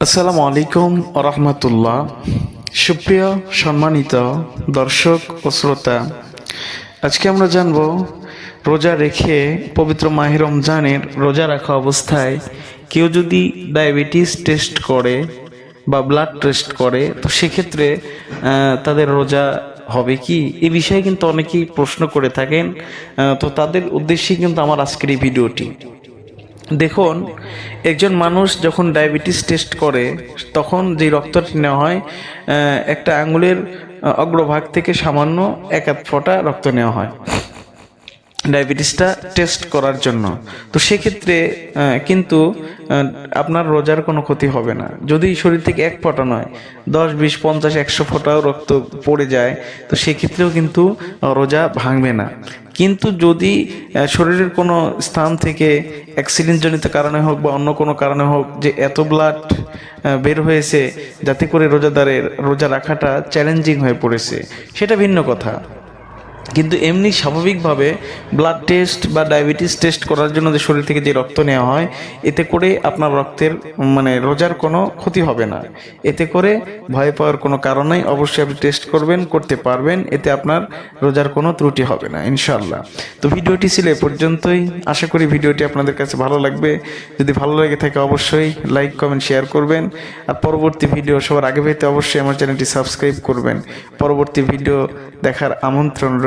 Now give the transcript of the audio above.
আসসালামু আলাইকুম রহমতুল্লাহ। সুপ্রিয় সম্মানিত দর্শক ও শ্রোতা, আজকে আমরা জানব রোজা রেখে পবিত্র মাহির রমজানের রোজা রাখা অবস্থায় কেউ যদি ডায়াবেটিস টেস্ট করে বা ব্লাড টেস্ট করে, তো সেক্ষেত্রে তাদের রোজা হবে কি? এই বিষয়ে কিন্তু অনেকেই প্রশ্ন করে থাকেন। তো তাদের উদ্দেশ্যেই কিন্তু আমার আজকের এই ভিডিওটি। দেখুন, একজন মানুষ যখন ডায়াবেটিস টেস্ট করে, তখন যে রক্তটি নেওয়া হয় একটা আঙুলের অগ্রভাগ থেকে সামান্য এক আধ ফোঁটা রক্ত নেওয়া হয় ডায়াবেটিসটা টেস্ট করার জন্য। তো সেক্ষেত্রে কিন্তু আপনার রোজার কোনো ক্ষতি হবে না। যদি শরীর থেকে এক ফোঁটা নয়, দশ, বিশ, পঞ্চাশ, একশো ফোঁটাও রক্ত পড়ে যায়, তো সেক্ষেত্রেও কিন্তু রোজা ভাঙবে না। কিন্তু যদি শরীরের কোনো স্থান থেকে অ্যাক্সিডেন্টজনিত কারণে হোক বা অন্য কোনো কারণে হোক যে এত ব্লাড বের হয়েছে, যাতে করে রোজাদারের রোজা রাখাটা চ্যালেঞ্জিং হয়ে পড়েছে, সেটা ভিন্ন কথা। কিন্তু এমনি স্বাভাবিকভাবে ব্লাড টেস্ট বা ডায়াবেটিস টেস্ট করার জন্য যে শরীর থেকে যে রক্ত নেওয়া হয়, এতে করে আপনার রক্তের মানে রোজার কোনো ক্ষতি হবে না। এতে করে ভয় পাওয়ার কোনো কারণ নেই। অবশ্যই আপনি টেস্ট করবেন, করতে পারবেন। এতে আপনার রোজার কোনো ত্রুটি হবে না ইনশাল্লাহ তো ভিডিওটি ছিল এ পর্যন্তই। আশা করি ভিডিওটি আপনাদের কাছে ভালো লাগবে। যদি ভালো লেগে থাকে অবশ্যই লাইক কমেন্ট শেয়ার করবেন। আর পরবর্তী ভিডিও সবার আগে পেতে অবশ্যই আমার চ্যানেলটি সাবস্ক্রাইব করবেন। পরবর্তী ভিডিও দেখার আমন্ত্রণ